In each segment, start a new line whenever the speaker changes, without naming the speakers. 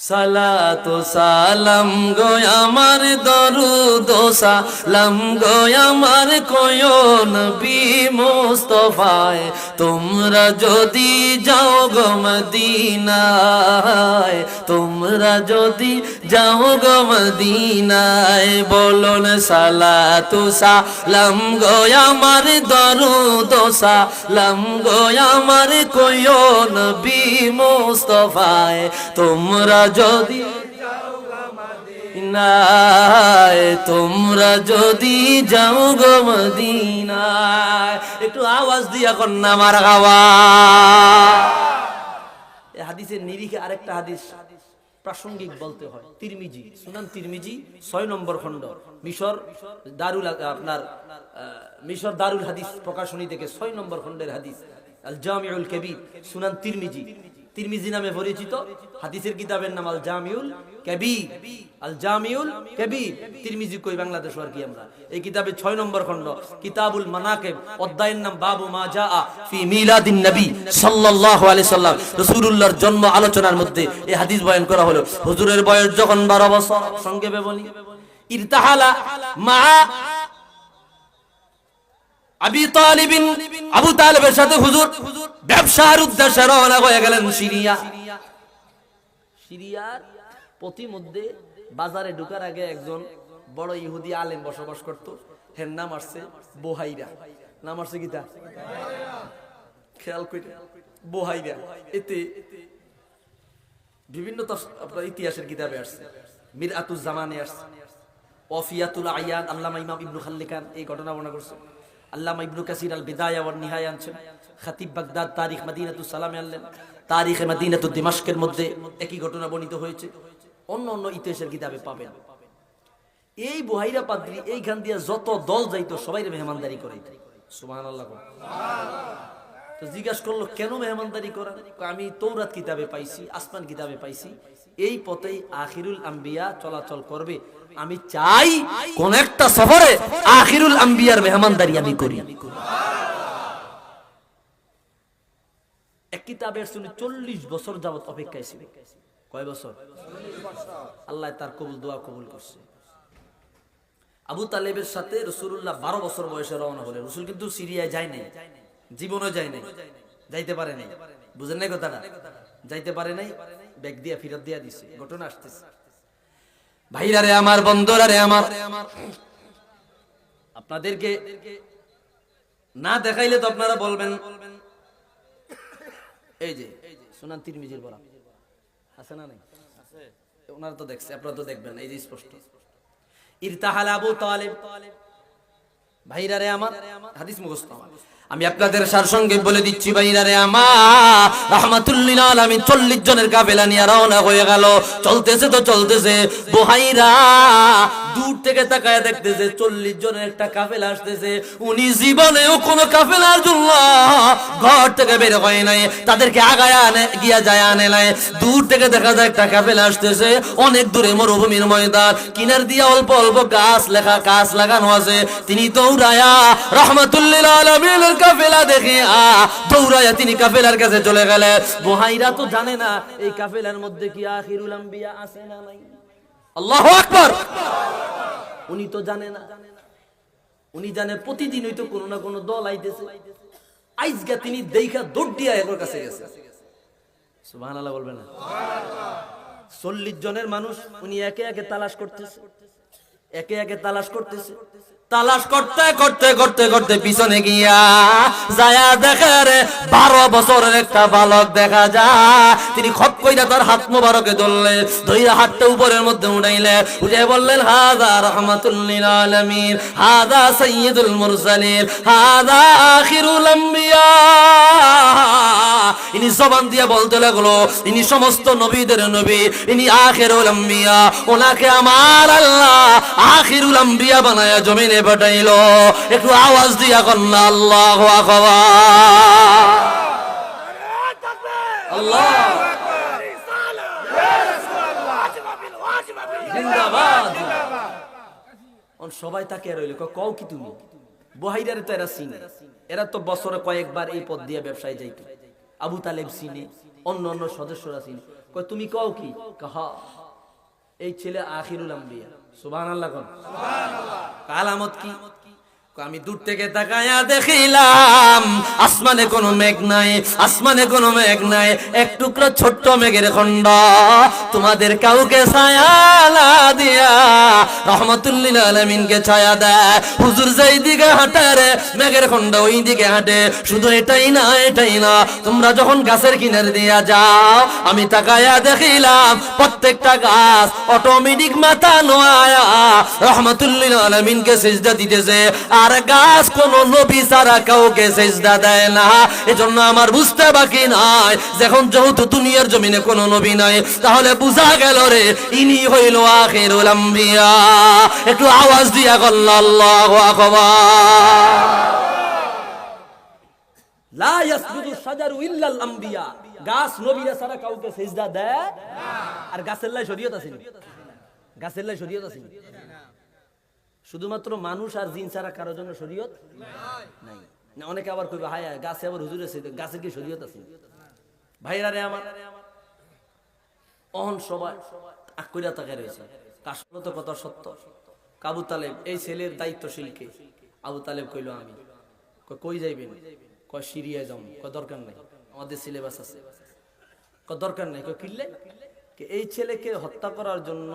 সালাতু সালাম গো আমার দরুদ সালাম গো আমার কোয়ন বি মুস্তফায়। তোমরা যদি যাও গো মদিনায়, তোমরা যদি যাও গো মদিনায়, বলুন সালাতু সালাম গো আমার দরুদ সালাম গো আমার কোয়ন বি মুস্তফায়। তোমরা যদি তোমরা যদি যাও গো একটু আওয়াজ দিয়া কন্যা মার গাওয়া হাদিসের নিরিখে আরেকটা হাদিস প্রাসঙ্গিক বলতে হয়। তিরমিজি, সুনান তিরমিজি, ছয় নম্বর খণ্ড। মিশর দারুল, আপনার মিশর দারুল হাদিস প্রকাশনী থেকে ছয় নম্বর খণ্ডের হাদিস আল জামিউল কবির, সুনান তিরমিজি। তিরমিজি নামে পরিচিত, হাদিসের কিতাবের নাম আল জামিউল কবির। আল জামিউল কবির। তিরমিজি কই বাংলাদেশ আর কি আমরা? এই কিতাবের ছয় নম্বর খণ্ড, কিতাবুল মানাকেব, অধ্যায়ের নাম বাবু মা জা ফি মিলাদিন নবী সাল্লাল্লাহু আলাইহি সাল্লাম। রাসূলুল্লাহর জন্ম আলোচনার মধ্যে এই হাদিস বয়ান করা হলো, হুজুরের বয়স যখন 12 বছর সংক্ষেপে বলি ইরতাহালা মা আবি তালিবিন, আবু তালেবের সাথে হুজুর ব্যবসার উদ্দেশ্যে রওনা হয়ে গেলেন সিরিয়া। সিরিয়ার প্রতিমধ্যে বাজারে ঢোকার আগে একজন বড় ইহুদি আলেম বসবাস করত। হের নাম আসছে বোহাইরা। নাম আসছে গীতা খেয়াল করে বোহাইরা। এতে বিভিন্ন আপনার ইতিহাসের কিতাবে আসছে। মির আতুজ জামানে আসছে। ওয়াফিয়াতুল আয়ান আল্লামা ইমাম ইবনু খাল্লিকান এই ঘটনা বর্ণনা করছে। আল্লামা ইবনু কাসির আল বিদায়া ওয়ান নিহায়া আনছেন। খাতিব বাগদাদ তারিখ মাদিনাতুস সালামে আনলেন। তারিখে মাদিনাতুদ দিমাশকের মধ্যে একই ঘটনা বর্ণিত হয়েছে। অন্য অন্য ইতিহাসের কিতাবে পাবেন। এই বুহাইরা পাদ্রি এইখান দিয়ে যত দল যাইতো, সবাই মেহমানদারি করে। সুবহানাল্লাহ তো জিজ্ঞাসা করল, কেন মেহমানদারি করা? আমি তৌরাত কিতাবে পাইছি, আসমান কিতাবে পাইছি। এই পথেই আখিরুল আম্বিয়া চলাচল করবে। আমি চাই কোন একটা সফরে আখিরুল আম্বিয়ার মেহমানদারি আমি করি। এক কিতাবের শুনে চল্লিশ বছর যাবত অপেক্ষায় ছিল। কয় বছর? আল্লাহ তার কবুল, দোয়া কবুল করছে। আবু তালেবের সাথে রসুল্লাহ বারো বছর বয়সে রওনা হলেন। রসুল কিন্তু সিরিয়ায় যায় নাই। জীবনও যায় নাই। যাইতে পারে নাই। বুঝেন নাই কথাটা? যাইতে পারে নাই। ব্যাগ দিয়া ফিরত দিয়া দিছে। ঘটনা আসতেছে। ভাইরা রে আমার বন্ধুরা রে আমার। আপনাদেরকে না দেখাইলে তো আপনারা বলবেন। এই যে সুনান তিরমিজির বলা আছে না নাই? ওনারা তো দেখছে, আপনারা তো দেখবেন, এই যে স্পষ্ট। ইরতাহাল আবু তালেব। ভাইরা রে আমার, হাদিস মুখস্থ আমার। আমি আপনাদের সার সঙ্গে বলে দিচ্ছি, ভাইরা রে আমার রহমাতুল্লিল আলামিন, চল্লিশ জনের কাফেলা নিয়ে রওনা হয়ে গেল। চলতেছে তো চলতেছে। বোহাইরা, দূর থেকে তাকায় দেখতেছে, চল্লিশ জনের একটা কাফেলা আসতেছে। উনি জীবনেও কোনো কাফেলার জন্য ঘর থেকে বের হয় নাই, তাদেরকে আগায় আনে, গিয়া যায় আনে নাই। দূর থেকে দেখা যায় একটা কাফেলা আসতেছে, অনেক দূরে মরুভূমির ময়দান, কিনার দিয়ে অল্প অল্প গাছ লেখা, গাছ লাগানো আছে। তিনি তো দৌড়ায়া, রহমাতুল্লিল আলমিনের কাফেলা দেখে আ দৌড়ায়া তিনি কাফেলার কাছে চলে গেলে বোহাইরা তো জানে না, এই কাফেলার মধ্যে কি আখিরুল আম্বিয়া আছে না নাই। আল্লাহু আকবার! উনি তো জানে না। উনি জানে প্রতিদিন হয়তো কোনো না কোনো দল আইতেছে। আইজগা তিনি দেখা দৌড় দিয়া এর কাছে গেছে। সুবহানাল্লাহ বলবেন না। চল্লিশ জনের মানুষ উনি একে একে তালাশ করতেছে। একে একে তালাশ করতেছে। তালাশ করতে করতে করতে করতে পিছনে গিয়া যায়া দেখে রে, বারো বছরের একটা বালক দেখা যায়। তিনি খপ কইরা তার হাত মোবারকে ধরলে, ধইরা হাতটা উপরের মধ্যে উঠাইলে, উঠে বললেন, হাদা রহমাতুল্লিল আলামিন, হাদা সাইয়্যিদুল মুরসালিন, হাদা আখিরুল আম্বিয়া। ইনি জবান দিয়ে বলতে লাগল, ইনি সমস্ত নবীদের নবী, ইনি আখিরুল আম্বিয়া, ওনাকে আমার আল্লাহ আখিরুল আম্বিয়া বানায়া জমিনে পাঠাইলো। একটু আওয়াজ দিয়া কন্যা, আল্লাহু আল্লাহ সবাই তাকে রইল কও কি তুমি? বহাইরারে তো এরা চিনে। এরা তো বছরে কয়েকবার এই পথ দিয়ে ব্যবসায় যাইতো। আবু তালেব চিনে, অন্য অন্য সদস্যরা চিনে। তুমি কও কি? কাহা এই ছেলে আখিরুল আম্বিয়া সুবহানাল্লাহ কোন। কালামত কি? আমি দূর থেকে তাকায়া দেখিলাম, আসমানে কোনো মেঘ নাই, আসমানে কোনো মেঘ নাই, এক টুকরো ছোট্ট মেঘের খণ্ড। তোমাদের কাউকে ছায়া না দিয়া রহমতুল্লিল আলমিনকে ছায়া দেয়। হুজুর যেই দিকে হাঁটে মেঘের খণ্ড ওই দিকে হাঁটে। শুধু এটাই না এটাই না, তোমরা যখন গাছের কিনারে দিয়া যাও, আমি তাকায়া দেখিলাম, প্রত্যেকটা গাছ অটোমেটিক মাথা নোয়া রহমতুল্লিল আলমিনকে সেজদা দিতেছে। আর গাছ কোন নবী ছাড়া কাউকে সেজদা দেয় না। এজন্য আমার বুঝতে বাকি নাই। যখন যেহেতু দুনিয়ার জমিনে কোনো নবী নাই, তাহলে বুঝা গেল রে, ইনি হইল আখিরুল আম্বিয়া। একটু আওয়াজ দিয়া গল্ল আল্লাহু আর গাছের লাই শরীয়ত আছে গাছের লাই শরীয়ত আছে শুধুমাত্র মানুষ আর জিন ছাড়া কারোর জন্য শরীয়ত নাই। না, অনেকে আবার কইবে, হায় গাছে আবার হুজুর আছে গাছের কি শরীয়ত আছে? ভাইরা রে আমার, অহন সবাই আকুরা তাকে রয়েছে। কাশলত কথা সত্য। কাবু তালেব, এই ছেলের দায়িত্বশীলকে আবু তালেব কইল, আমি। কই যাইবেন? কয় সিরিয়া যাও কয়, দরকার নাই, আমাদের সিলেবাস আছে। কয়, দরকার নাই। কয় কিনলে এই ছেলেকে হত্যা করার জন্য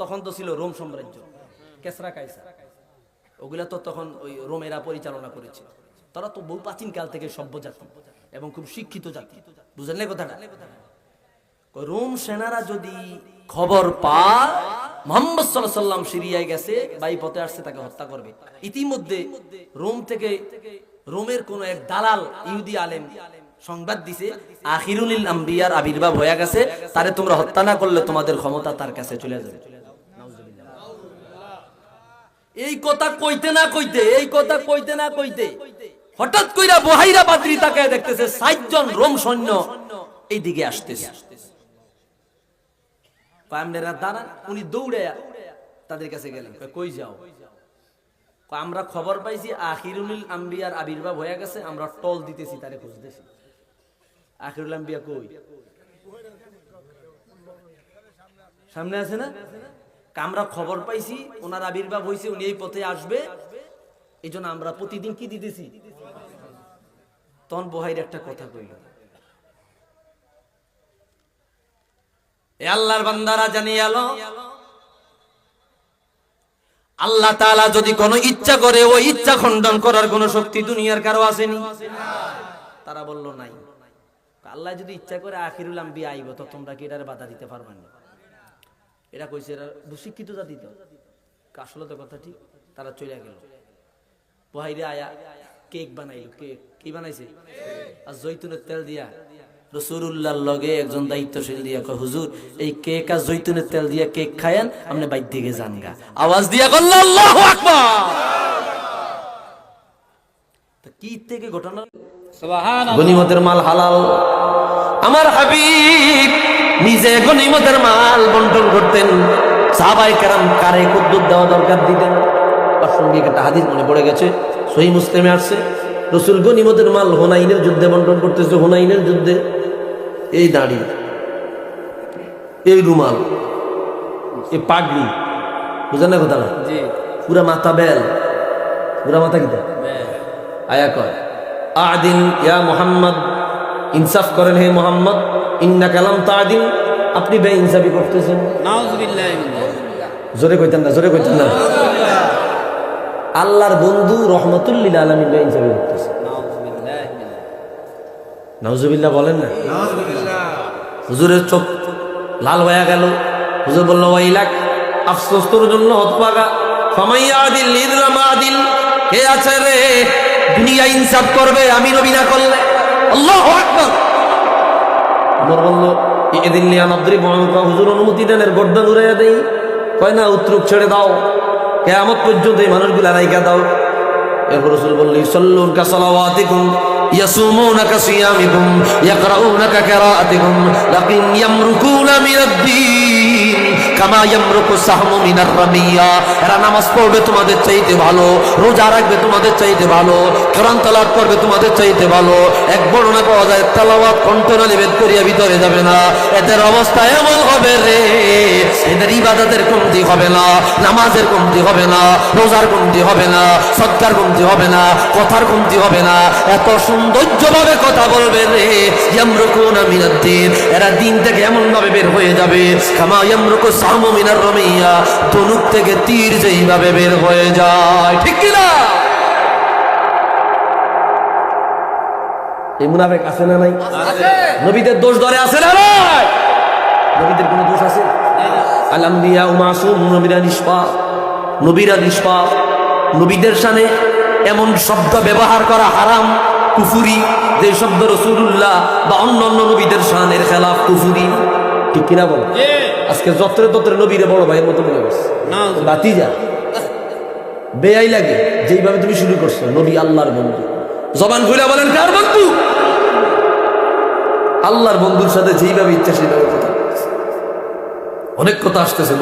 তখন তো ছিল রোম সাম্রাজ্য। কেসরা কাইসা ওগুলা তো তখন ওই রোমেরা পরিচালনা করেছে তারা তো বহু প্রাচীন কাল থেকে সভ্য জাতি এবং খুব শিক্ষিত জাতি। বুঝলেন না কথাটা? রোম সেনারা যদি খবর পায়, মোহাম্মদ সাল্লাম সিরিয়ায় গেছে, বাই পথে আসছে, তাকে হত্যা করবে। ইতিমধ্যে রোম থেকে রোমের কোন এক দালাল ইহুদি আলেম সংবাদ দিছে, আখিরুল আম্বিয়ার আবির্ভাব হয়ে গেছে, তারে তোমরা হত্যা না করলে তোমাদের ক্ষমতা তার কাছে চলে যাবে। এই কথা কইতে না কইতে, এই কথা কইতে না কইতে, হঠাৎ কইরা বহাইরা পাত্রী তাকে দেখতেছে ষাটজন রোম সৈন্য এই দিকে আসতেছে পামনেরা দাঁড়ান, উনি দৌড়ে তাদের কাছে গেলেন। কই যাও? আমরা খবর পাইছি, আখিরুল আম্বিয়ার আবির্ভাব হয়ে গেছে, আমরা টল দিতেছি, তারে খুঁজতেছি। আখিরুল আম্বিয়া কই? সামনে আছে না? আমরা খবর পাইছি, ওনার আবির্ভাব হয়েছে উনি এই পথে আসবে। এই আমরা প্রতিদিন কি দিতেছি? তখন বহাইর একটা কথা কইল। আল্লাহর বান্দারা জানিয়ে আলো, আল্লাহ তালা যদি কোনো ইচ্ছা করে ওই ইচ্ছা খণ্ডন করার কোনো শক্তি দুনিয়ার কারও আসেনি? তারা বলল, নাই। আল্লাহ যদি ইচ্ছা করে আখিরুল আম্বিয়া আইব, তো তোমরা কি এটার বাধা দিতে পারবে না? এরা কইছে এরা শিক্ষিত জাতি তো। আসলে তো কথা ঠিক তারা চলে গেল। বহাইরে আয়া কেক বানাইলো। কেক কি বানাইছে? আর জৈতুনের তেল দিয়া। রসুরুল্লাহর লগে একজন দায়িত্বশীল দিয়া কয় হুজুর এই কেক আর জৈতুনের তেল দিয়া কেক খায়ান আপনি বাইর দিকে যান গা। আওয়াজ দিয়া করল আল্লাহু আকবার! তা কি থেকে ঘটনা? গনিমতের মাল হালাল। আমার হাবিব নিজে গনিমতের মাল বন্টন করতেন। সাহাবাই কারাম কারে কুদ্দুর দেওয়া দরকার দিতেন। প্রাসঙ্গিক একটা হাদিস মনে পড়ে গেছে সহি মুসলিমে আসছে। রসুল গনিমতের মাল হোনাইনের যুদ্ধে বন্টন করতেছে হোনাইনের যুদ্ধে। এই দাড়ি এই রুমাল এই পাগড়ি বুঝেন না কথা পুরা মাথা বেল পুরা মাথা কিতা আয়া কয় আদিন ইয়া মোহাম্মদ ইনসাফ করেন হে মোহাম্মদ। ইন্না কালাম তাদিন আপনি বে ইনসাফি করতেছেন জোরে কইতেন না জোরে কইতেন না। আল্লাহর বন্ধু রহমতুল্লিল আলমী বে ইনসাফি করতেছে। নাউজুবিল্লাহ বলেন না। হুজুরের চোখ লাল হয়ে গেল। হুজুর বলল ওয়াইলাক আফসোস তোর জন্য হতপাগা ফামাইয়া আদিল লিদরামা আদিল কে আছে রে? দুনিয়া ইনসাফ করবে আমি নবী না করলে। আল্লাহু আকবার। ওমর বলল এদিন নবদ্রি বঙ্কা হুজুর অনুমতি দেন, এর গর্দান উড়াইয়া দেই। কয়, না উত্রুক ছেড়ে দাও। কেয়ামত পর্যন্ত এই মানুষগুলা রাইকা দাও। এরপর রসুল বললি সল্লুর কা কা সিয়ামিকুম ইয়াকরাউনা কা কিরাআতিকুম লাকিন ইয়ামরুকুনা মিনাদ-দীন, কামা ইয়ামরুকু সাহমু মিনার রামিয়া নামাজ পড়বে তোমাদের চাইতে ভালো, রোজা রাখবে তোমাদের চাইতে ভালো, কোরআন তেলাওয়াত করবে তোমাদের চাইতে ভালো। এক বর্ণনা পাওয়া যায়, তেলাওয়াত কণ্ঠনালী বেদ করিয়া ভিতরে যাবে না। এদের অবস্থা এমন হবে রে এদের ইবাদতের কমতি হবে না নামাজের কমতি হবে না রোজার কমতি হবে না সৎকার কমতি হবে না কথার কমতি হবে না। এত সৌন্দর্যভাবে কথা বলবে রে ইয়ামরুকুনা মিনাদ্দিন এরা দিন থেকে এমন ভাবে বের হয়ে যাবে কামা ইয়ামরুকু সামু মিনার রমিয়া। ধনুক থেকে তীর যেইভাবে বের হয়ে যায় ঠিক কি না এই মুনাফেক আছে না নাই? নবীদের দোষ ধরে আছে না নাই? নবীদের কোনো দোষ আছে? আলাম্বিয়া উমাসুম নবীরা নিষ্পাপ নবীরা নিষ্পাপ। নবীদের সামনে এমন শব্দ ব্যবহার করা হারাম কুফুরি যে শব্দ রসুল্লাহ বা অন্য অন্য নবীদের শানের খেলাফ কুফুরি। ঠিক কিনা বল? আজকে যত্রে তত্রে নবীরে বড় ভাইয়ের মতো মনে করছে। বাতি যা বেয়াই লাগে যেইভাবে তুমি শুরু করছ নবী আল্লাহর বন্ধু। জবান খুলে বলেন কার বন্ধু? আল্লাহর বন্ধুর সাথে যেইভাবে ইচ্ছা সেইভাবে। অনেক কথা আসতেছে